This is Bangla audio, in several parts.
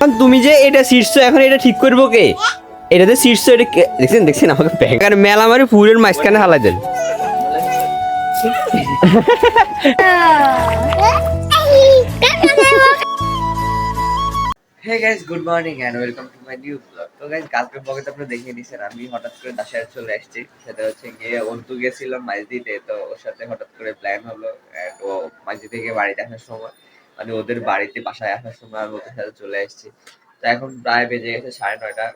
তুমি যে এটা শীর্ষ, এখন এটা ঠিক করব কে? এটাতে শীর্ষ, এটা দেখছেন দেখছেন আমাকে ব্যাংকার মেলা মারি পুরের মাঝখানে হালাই দেন। Hey guys good morning and welcome to my new blog তো গাইস কালকে ব্লগে তো আপনারা দেখিয়ে দিয়েছেন আমি হঠাৎ করে বাসায় চলে আসছি। সেটা হচ্ছে গিয়ে অন্তু গেছিলাম মাঝদিতে তো ওর সাথে হঠাৎ করে প্ল্যান হলো এন্ড ও মাঝদি থেকে বাড়িতে আসার সময়। মানে ওদের বাড়িতে বাসায় আসার সময় আমি ওদের সাথে চলে আসছি তো এখন প্রায় বেজে গেছে সাড়ে নয়টা।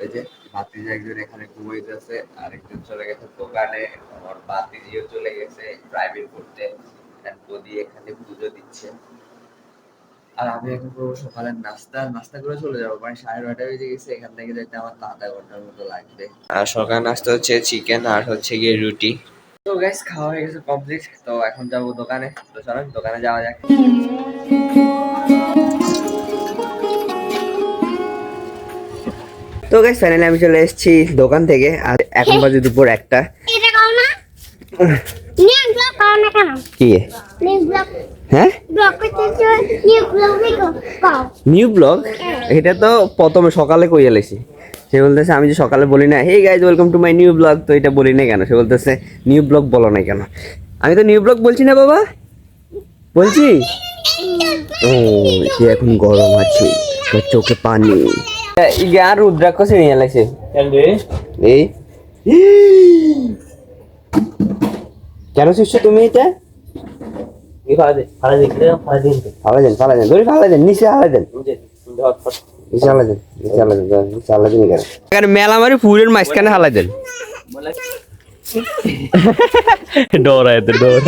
ওই যে ভাতিজি একজন এখানে ঘুমাইতেছে, আরেকজন চলে গেছে দোকানে আমার ভাতিজিও চলে গেছে প্রাইভেট করতে বদি এখানে পুজো দিচ্ছে। আর আমি এখন করব সকালের নাস্তা নাস্তা করে চলে যাব। মানে সাড়ে নয়টা বেজে গেছে, এখান থেকে যেতে আমার আধা ঘণ্টার মতো লাগবে। আর সকাল নাস্তা হচ্ছে চিকেন আর হচ্ছে গিয়ে রুটি। তো গাইস খাওয়া হয়ে গেছে কমপ্লিট তো এখন যাব দোকানে। তো চলেন দোকানে যাওয়া যাক। তো গাইস ফাইনালি আমি চলে এসেছি দোকান থেকে। আর এখন বাজে দুপুর একটা। এটা খাও না। খাও না কেন? কি? ব্লক হ্যাঁ? নিউ ব্লগ এটা তো প্রথমে সকালে কই এলেছি সে বলতেছে আমি যে সকালে বলি না। Hey guys welcome to my new blog তো এটা বলি না কেন? সে বলতেছে নিউ ব্লগ বলো না কেন? আমি তো নিউ ব্লগ বলছি না বাবা? বলছি? ও সে এখন গরম আছে। ওর চোখে পানি। আর রুদ্রাক্ষ নিয়ে এলাইছে এই। কেন শিষ্য তুমি এটা? ফালা দেন ফালা দেন ধরে ফালা দেন নিচে হালা দেন। নিচে হালা দেন নিচে হালা দেন নিচে হালা দেন এখানে। মেলা মারি পুরের মাঝখানে হালা দেন। ডরায় তো ডর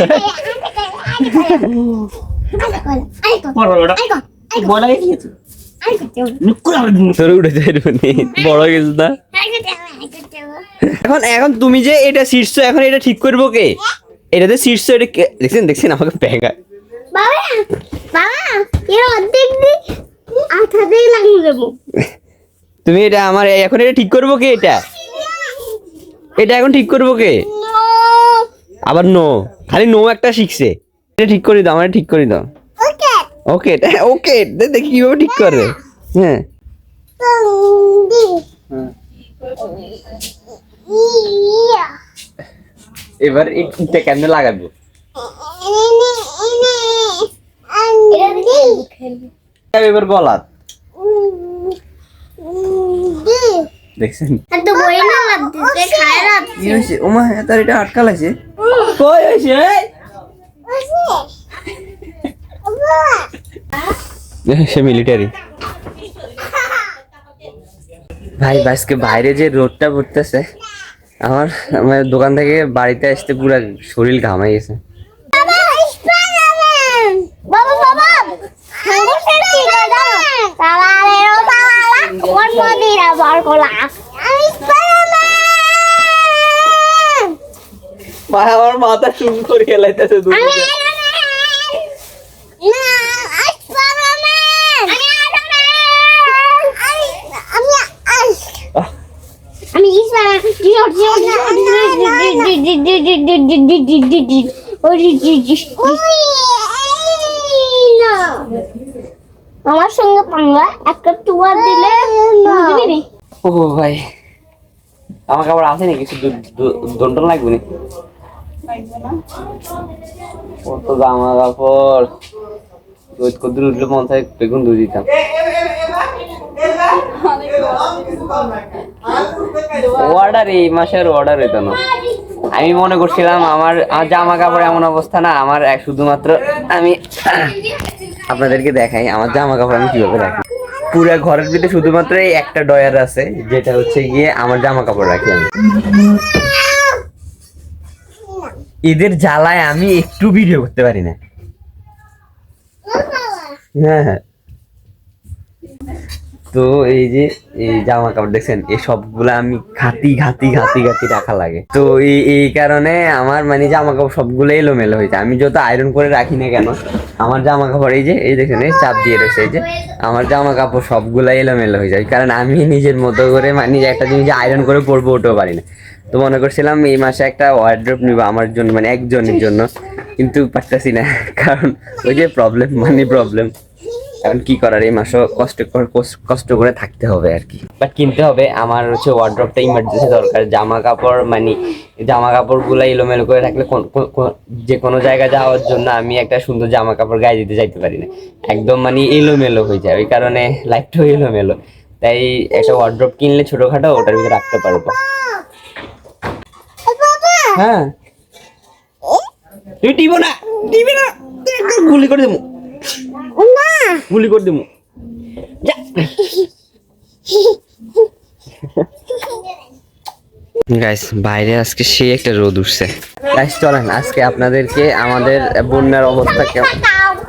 তোর উঠে যাই বড় হয়ে গেছে এখন এখন তুমি যে এটা শীর্ষ এখন এটা ঠিক করব কে? এটাতে শীর্ষ এটা কে- দেখছেন দেখছেন আমাকে ব্যাঙ্গা বাবা বাবা এর অর্ধেক দি আঠা দিয়ে লাগিয়ে দেবো। তুমি এটা আমার এখন এটা ঠিক করব কে এটা? এটা এখন ঠিক করব কে? আবার নো খালি নো একটা শিখছে। এটা ঠিক করে দাও আমার ঠিক করে দাও। ওকে ওকে ওকে দেখি কীভাবে ঠিক করবে। হ্যাঁ। ইয়া এবার এটা কেমনে লাগাবো? এবার গলাত। এটা কই মিলিটারি ভাই, আজকে বাইরে যে রোডটা পড়তেছে আমার আমার দোকান থেকে বাড়িতে আসতে পুরো শরীর ঘামাই গেছে। বাবা মাথা হাঙ্গুর করে দাদা বাবা রে ও বাবা কোন মদিরা বল কোলা আমি স্পাইডারম্যান ভাই আমার মাথা শুন করে খেলাইতেছে দূর আমি আয়রন না আমি স্পাইডারম্যান আমি আয়রন আমি আমি আমার সঙ্গে পাঙ্গা একটা টুয়ার দিলে ও ভাই কাপড় আছে নাকি কিছু দন্ড লাগবে নি কত জামা কাপড় রোদ কদ্দুর উঠলে মন থাকে বেগুন দুধ দিতাম অর্ডার এই মাসের অর্ডার হইতো আমি মনে করছিলাম আমার আমার জামা কাপড় এমন অবস্থা না, আমার এক- শুধুমাত্র আমি আপনাদেরকে দেখাই, আমার জামা কাপড় আমি কীভাবে রাখি। পুরো ঘরের ভিতরে শুধুমাত্র এই একটা ডয়ার আছে, যেটা হচ্ছে গিয়ে আমার জামা কাপড় রাখি আমি। ঈদের জ্বালায় আমি একটু ভিডিও করতে পারি না। হ্যাঁ হ্যাঁ। তো এই যে, এই জামা কাপড় দেখছেন, এই সবগুলা আমি ঘাতি ঘাতি ঘাতি ঘাতি রাখা লাগে। তো এই কারণে আমার মানে জামা কাপড় সবগুলো এলোমেলো হয়েছে আমি যত আয়রন করে রাখি না কেন, আমার জামা কাপড় এই যে, এই দেখেন, এই চাপ দিয়ে রয়েছে, এই যে, আমার জামা কাপড় সবগুলো এলোমেলো হয়ে যায়। কারণ আমি নিজের মতো করে মানে একটা জিনিস আয়রন করে পরবো, ওটাও পারি না। তো মনে করছিলাম এই মাসে একটা ওয়ার্ড্রপ নিবো আমার জন্য মানে একজনের জন্য। কিন্তু পারতেছি না, কারণ ওই যে প্রবলেম মানে প্রবলেম এখন কি করার এই মাসও কষ্ট করে কষ্ট- করে থাকতে হবে আর কি। বাট কিনতে হবে আমার হচ্ছে ওয়ার্ড্রপটা ইমার্জেন্সি দরকার জামা কাপড় মানে জামা কাপড়গুলো এলোমেলো করে রাখলে যে কোনো জায়গায় যাওয়ার জন্য আমি একটা সুন্দর জামা কাপড় গায়ে দিতে যাইতে পারি না। একদম মানে এলোমেলো হয়ে যায় ওই কারণে লাইফটাও এলোমেলো। তাই একটা ওয়ার্ড্রপ কিনলে ছোটখাটো ওটার ভিতরে রাখতে পারব। হ্যাঁ। তুই টিপো না টিপে না গুলি করে দেবো। গুলি করে দেবো যা। গাইস বাইরে আজকে সেই একটা রোদ উঠছে। গাইস চলেন আজকে আপনাদেরকে আমাদের বন্যার অবস্থা কেমন?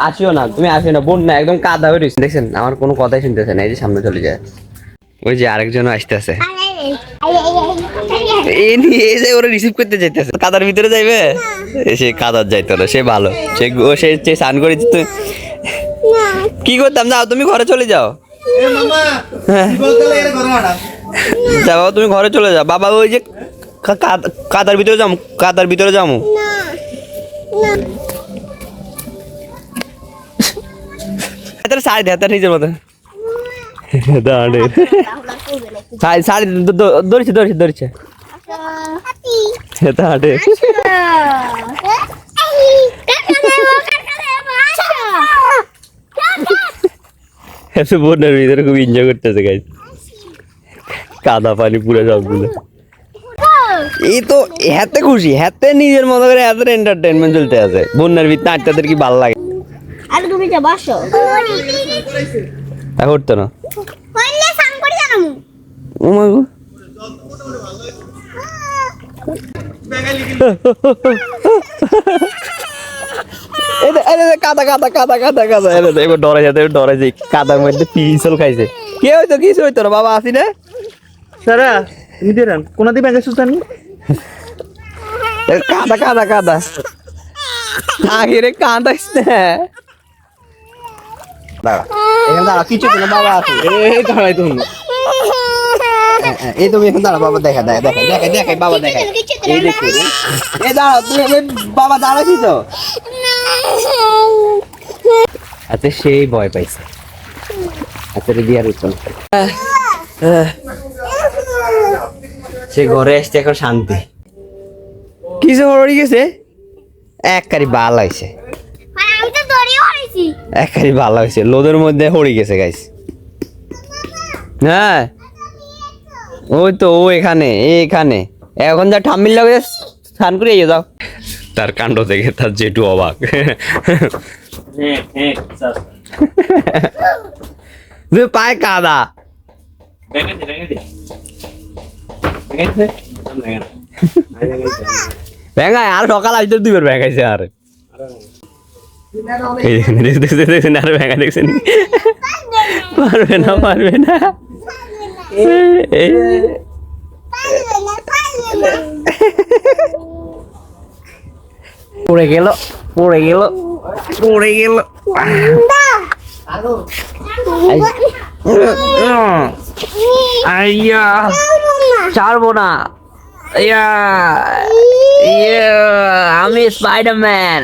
আসিও না তুমি আসিও না বন্যা একদম কাদা হয়ে রয়েছে। দেখছেন আমার কোনো কথাই শুনতেছে না এই যে সামনে চলে যায়। ওই যে আরেকজন আসতেছে। এই যে ওরা রিসিভ করতে যাইতেছে। কাদার ভিতরে যাইবে? সে কাদার যাইতো না সে ভালো। সে সে স্নান করে কি করতাম? যাও তুমি ঘরে চলে যাও। হ্যাঁ। যাও তুমি ঘরে চলে যাও। বাবা ওই যে কাদার ভিতরে যাও কাদার ভিতরে যাও। তার শাড়ি দেয় তার নিজের মতো দাঁড়ে। দ- ধরেছে ধরেছে ধরেছে। দাঁড়ে। এত বন্যার ভিতরে খুব এনজয় করতেছে গাইজ কাদা পানি পুরো সবগুলো। এই তো হাতে খুশি হাতে নিজের মতো করে হাতের এন্টারটেনমেন্ট চলতে আছে। বন্যার ভিতরে আটটাদের কি ভালো লাগে? আর তুমি যা বসো তা করতো না। হইলে সাং করে জানো। ও মা গো। এই দে- কাদা কাদা কাদা কাদা কাদা। এই দে- ডরে যাতে ডরে যাই কাদার মধ্যে পিছল খাইছে। কে হইতো কিছু হইতো না বাবা আসি না। সারা তুমি দিয়ে রান কোনা দিয়ে ব্যাগে সুস্তানি কাদা কাদা কাদা। আগে রে কাঁদাইস না। দাঁড়া। এখানে দাঁড়া কিছু না বাবা আছে এই দাঁড়াই তুমি। এই তুমি এখন দাঁড়া বাবা দেখা দেখা দেখা দেখা দেখা বাবা দেখা এই দেখো। এই দাঁড়া তুমি বাবা দাঁড়াছি তো। আচ্ছা সেই ভয় পাইছে। আচ্ছা রে বিয়ার উঠো সে ঘরে আসছে এখন শান্তি। কিছু হয়ে গেছে? এক কারি বাল হয়েছে। এক কারি ভালো হয়েছে। লোদের মধ্যে হড়ে গেছে গাইস হ্যাঁ। ওই তো ও এখানে এ এখানে। এখন যা ঠাম্মির লাগে স্নান করে যাও। তার কাণ্ড দেখে তার জেঠু অবাক। তুই পায় কাদা ভেঙায় আর সকাল আসতে দুইবার ভেঙাইছে আর এই দেখেন, দেখছেন, দেখছেন, দেখছেন, আর ভেঙা দেখছেন পারবে না পারবে না এই- পড়ে গেল পড়ে গেল পড়ে গেল। আইয়া ছাড়বো না। ইয়া ইয়া আমি স্পাইডারম্যান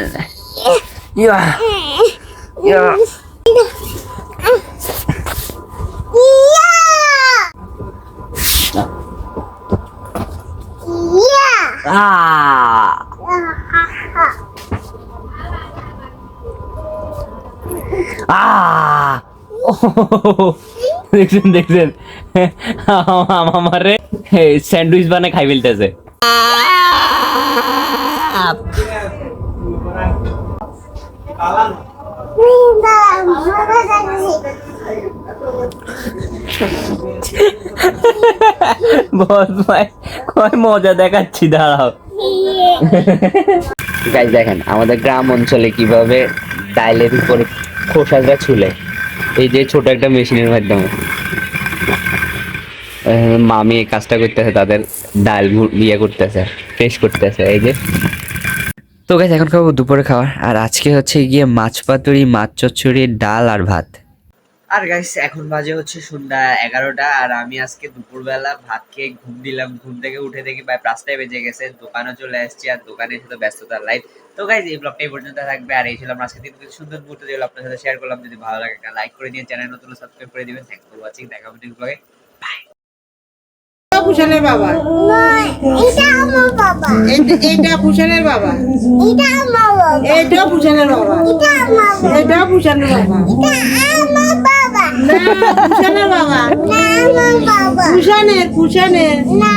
ইয়া ইয়া। দেখছেন দেখছেন। আমারে স্যান্ডউইচ বানায় খাই ফেলতেছে। মজা দেখাচ্ছি, দাঁড়াও। গাইজ দেখেন, আমাদের গ্রাম অঞ্চলে কীভাবে ডাইলের উপরে খোসাটা ছুলে এই যে ছোট একটা মেশিনের মাধ্যমে। মামি এই কাজটা করতেছে, তাদের ডাল ইয়ে করতেছে ফ্রেশ করতেছে, এই যে। তো গাছ এখন খাব দুপুরে খাওয়ার আর আজকে হচ্ছে গিয়ে মাছ পাতুরি, মাছ চচ্চড়ি, ডাল আর ভাত। আর গাইস এখন বাজে হচ্ছে সন্ধ্যা এগারোটা আর আমি আজকে দুপুরবেলা ভাত খেয়ে ঘুম দিলাম। ঘুম থেকে উঠে দেখি প্রায় পাঁচটায় বেজে গেছে দোকানে চলে আসছি আর দোকানে এসে তো ব্যস্ততার লাইফ তো গাইজ এই ব্লগটা এই পর্যন্ত থাকবে আর এই ছিল আমরা আজকে দিন সুন্দর মুহূর্ত যেগুলো আপনার সাথে শেয়ার করলাম। যদি ভালো লাগে একটা লাইক করে দিন চ্যানেল নতুন সাবস্ক্রাইব করে দিবেন। থ্যাংক ফর ওয়াচিং দেখা হবে নেক্সট ব্লগে ভূষণের বাবা। এটা আমার বাবা। এটা- ভূষণের বাবা। এটা আমার বাবা। এটাও ভূষণের বাবা। এটা আমার বাবা। এটাও ভূষণের বাবা। এটা আমার বাবা। না ভূষণের বাবা। না আমার বাবা। ভূষণের ভূষণের না